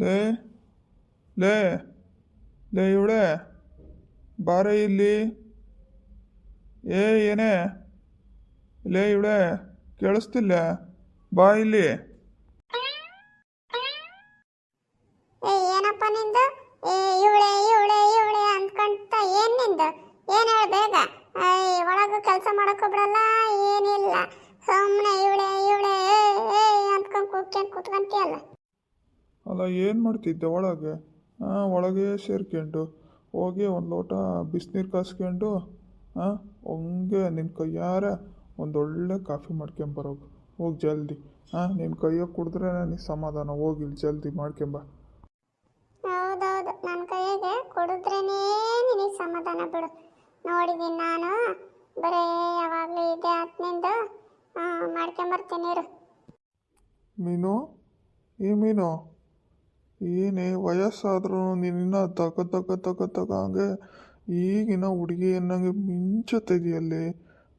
ಲೇ ಲೇ ಇವಳೆ ಬಾರೇ ಇಲ್ಲಿ ಏ, ಏನೇ? ಲೇ ಇವಳೆ ಕೇಳಿಸ್ತಿಲ್ಲ. ಬಾ ಇಲ್ಲಿ. ಏನಪ್ಪ ನಿಂದು? ಇವಳೆ ಇವಳೆ ಅಂದ್ಕೊಂತ ಏನ್ ನಿಂದು? ಒಳಗ ಕೆಲಸ ಮಾಡಕ್ ಬಿಡಲ್ಲ ಏನಿಲ್ಲ. ಸುಮ್ಮನೆ ಇವಳೆ ಇವಳೆ ಅಂದ್ಕೊಂಡ್ ಕೂತ್ಕೊಂಡ್ ಕೂತ್ಕೊಂತೀಯಲ್ಲ. ಅಲ್ಲ ಏನು ಮಾಡ್ತಿದ್ದೆ ಒಳಗೆ? ಹಾಂ ಒಳಗೆ ಸೇರ್ಕೊಂಡು ಹೋಗಿ ಒಂದು ಲೋಟ ಬಿಸಿನೀರು ಕಾಸ್ಕೊಂಡು ಹಾಂ ಹಂಗೆ ನಿನ್ನ ಕೈಯಾರ ಒಂದೊಳ್ಳೆ ಕಾಫಿ ಮಾಡ್ಕೊಂಬರೋಗು ಹೋಗಿ ಜಲ್ದಿ. ಹಾಂ ನಿನ್ನ ಕೈಯಾಗ ಕುಡಿದ್ರೆ ನನಗೆ ಸಮಾಧಾನ. ಹೋಗಿ ಇಲ್ಲಿ ಜಲ್ದಿ ಮಾಡ್ಕೊಂಬ ಹೌದೌದು. ನನ್ನ ಕೈಯಾಗೆ ಕುಡಿದ್ರೇನೇ ನಿನಗೆ ಸಮಾಧಾನ ಬಿಡು. ನೋಡಿದ್ದೀನಿ ನಾನು ಬರೇ ಯಾವಾಗಲೂ ಇದೆ ಆತ್ನಿಂದ ಮಾಡ್ಕೊಂಬರ್ತೀನಿ ಮೀನು? ಈ ಮೀನು? ಏನೇ ವಯಸ್ಸಾದ್ರೂ ನಿನ್ನ ತಗ ತಗ ತಗ ತಗ ಹಂಗೆ ಈಗಿನ ಹುಡುಗಿ ಅನ್ನಂಗೆ ಮಿಂಚುತ್ತಿದೆಯಲ್ಲಿ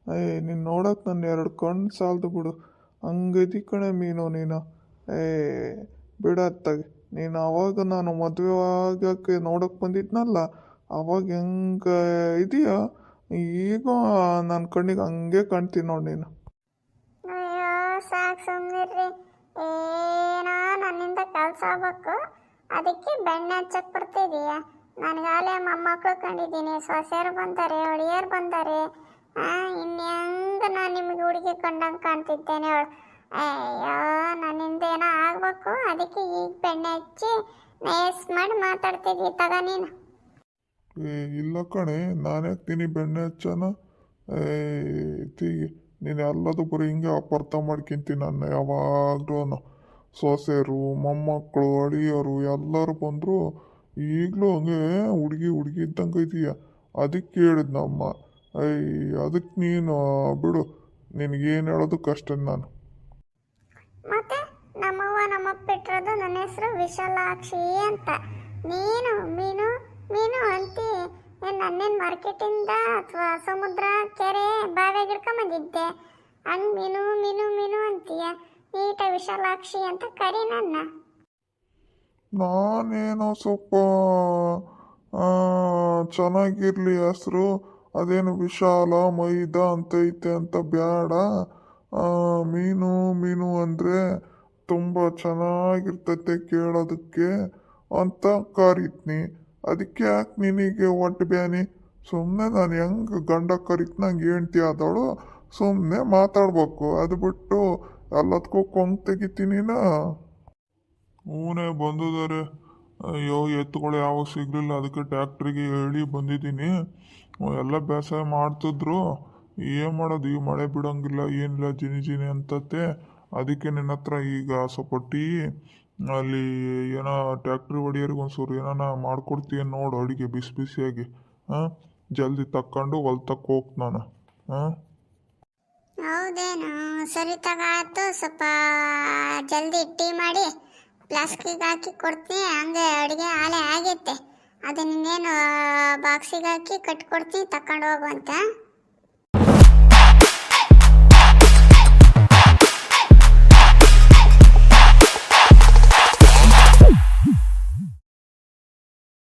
ಏ, ನೀನು ನೋಡಕ್ಕೆ ನನ್ನ ಎರಡು ಕಣ್ಣು ಸಾಲದು ಬಿಡು. ಹಂಗದಿ ಕಣೆ ಮೀನು ನೀನು. ಏ ಬಿಡತ್ತಾಗೆ ನೀನು ಅವಾಗ ನಾನು ಮದುವೆ ಆಗಕ್ಕೆ ನೋಡಕ್ಕೆ ಬಂದಿದ್ನಲ್ಲ, ಅವಾಗ ಹೆಂಗೆ ಇದೆಯಾ? ಈಗ ನನ್ನ ಕಣ್ಣಿಗೆ ಹಂಗೆ ಕಾಣ್ತೀನಿ ನೋಡಿ ನೀನು. ಸಾಕು ಸುಮ್ಮನೆ ನನ್ನಿಂದ ಕೆಲಸ ಆಗ್ಬೇಕು ಅದಕ್ಕೆ ಬೆಣ್ಣೆ ಹಚ್ಚಕ್ ಬರ್ತಿದೀಯ. ನನಗಾಲೇ ಮೊಮ್ಮಕ್ಕಳು ಕಂಡಿದ್ದೀನಿ. ಸೊಸೆಯರು ಬಂದಾರೆ ಒಳಿಯರು ಬಂದಾರೆ. ಹೆಂಗ ನಾನು ನಿಮಗೆ ಹುಡುಗಿ ಕಂಡಂಗೆ ಕಾಣ್ತಿದ್ದೇನೆ ಅವಳು ಅಯ್ಯೋ ನನ್ನಿಂದ ಏನೋ ಆಗ್ಬೇಕು. ಅದಕ್ಕೆ ಈಗ ಬೆಣ್ಣೆ ಹಚ್ಚಿ ನಯಸ್ ಮಾಡಿ ಮಾತಾಡ್ತಿದ್ವಿ ತಗ ನೀನು. ಇಲ್ಲ ಕಣೆ. ನಾನು ತಿನಿ ಬೆಣ್ಣೆ ಹಚ್ಚನ? ಏ ತೀಗಿ. ನೀನು ಎಲ್ಲದು ಹಿಂಗೆ ಅಪಾರ್ಥ ಮಾಡ್ಕೊಂತೀನಿ ನನ್ನ ಸೊಸೆರು, ಮೊಮ್ಮಕ್ಕಳು, ಅಳಿಯರು ಎಲ್ಲರೂ ಬಂದರು. ಈಗಲೂ ಹಂಗೆ ಹುಡುಗಿ ಹುಡುಗಿ ಇದ್ದಂಗೆ ಇದೀಯ. ಅದಕ್ಕೆ ಕೇಳಿದ್ ನಮ್ಮ ಅಯ್ಯ ಅದಕ್ಕೆ ನೀನು, ಬಿಡು. ನಿನಗೇನು ಹೇಳೋದು ಕಷ್ಟ ನಾನು. ಮತ್ತೆ? ನಮ್ಮವ್ವ ನಮ್ಮಪ್ಪ ಇಟ್ಟಿರೋದು ನನ್ನ ಹೆಸರು ವಿಶಾಲಾಕ್ಷಿ ಅಂತ. ನೀನು, ಮೀನು ಮೀನು ಅಂತಿ. ನನ್ನೇನು ಮಾರ್ಕೆಟಿಂದ ಅಥವಾ ಸಮುದ್ರ ಕೆರೆ ಬಾವಿಯಾಗ ಹಿಡ್ಕೊಂಬಂದಿದ್ದೆ. ಹಂಗೆ ಮೀನು ಮೀನು ಮೀನು ಅಂತೀಯ. ನೀಟ ವಿಶಾಲಾಕ್ಷಿ ಅಂತ ಕರಿ ನನ್ನ. ನಾನೇನೋ ಸ್ವಲ್ಪ ಚೆನ್ನಾಗಿರ್ಲಿ ಹೆಸರು ಅದೇನು ವಿಶಾಲ, ಮೈದ ಅಂತ ಐತೆ ಅಂತ ಬೇಡ ಮೀನು ಮೀನು ಅಂದರೆ ತುಂಬ ಚೆನ್ನಾಗಿರ್ತೈತೆ ಕೇಳೋದಕ್ಕೆ ಅಂತ ಕರೀತ್ನಿ. ಅದಕ್ಕೆ ಯಾಕೆ ನಿನಗೆ ಒಟ್ಟು ಬ್ಯಾನಿ? ಸುಮ್ಮನೆ ನಾನು ಹೆಂಗೆ ಗಂಡ ಕರಿತ್ ನಂಗೆ ಹೆಂಡ್ತಿ ಆದವಳು ಸುಮ್ಮನೆ ಮಾತಾಡ್ಬೇಕು. ಅದು ಬಿಟ್ಟು ಎಲ್ಲದಕ್ಕೂ ಕೊಂದು ತೆಗಿತೀನಿನಾ ಹೂನೇ ಬಂದಿದ್ದಾರೆ ಅಯ್ಯೋ, ಎತ್ತುಗಳು ಯಾವ ಸಿಗಲಿಲ್ಲ. ಅದಕ್ಕೆ ಟ್ಯಾಕ್ಟ್ರಿಗೆ ಹೇಳಿ ಬಂದಿದ್ದೀನಿ. ಎಲ್ಲ ಬೇಸಾಯ ಮಾಡ್ತಿದ್ರು. ಏನು ಮಾಡೋದು? ಈ ಮಳೆ ಬಿಡೋಂಗಿಲ್ಲ, ಏನಿಲ್ಲ, ಜಿನಿ ಜಿನಿ ಅಂತತೆ ಅದಕ್ಕೆ ನಿನ್ನ ಹತ್ರ ಈಗ ಆಸೆಪಟ್ಟು ಅಲ್ಲಿ ಏನೋ ಟ್ಯಾಕ್ಟ್ರಿ ಹೊಡಿಯೋರಿಗೆ ಒಂದ್ಸೂರು ಏನಾನ ಮಾಡ್ಕೊಡ್ತೀಯ ನೋಡು, ಅಡುಗೆ ಬಿಸಿ ಬಿಸಿಯಾಗಿ. ಹಾಂ ಜಲ್ದಿ ತಕ್ಕೊಂಡು ಹೊಲ್ತಕ್ಕೆ ತಕ್ಕ ಹೋಗ್ತ ನಾನು. ಹಾಂ ಹೌದೇನು. ಸರಿ ತಗಾತು ಸ್ವಲ್ಪ ಜಲ್ದಿ ಟೀ ಮಾಡಿ ಪ್ಲಾಸ್ಟಿಕ್ ಹಾಕಿ ಕೊಡ್ತೀನಿ. ಹಂಗೆ ಅಡುಗೆ ಆಲೆ ಆಗೈತೆ. ಅದನ್ನೇನು ಬಾಕ್ಸಿಗೆ ಹಾಕಿ ಕಟ್ಕೊಡ್ತೀನಿ. ತಕೊಂಡು ಹೋಗುವಂತ.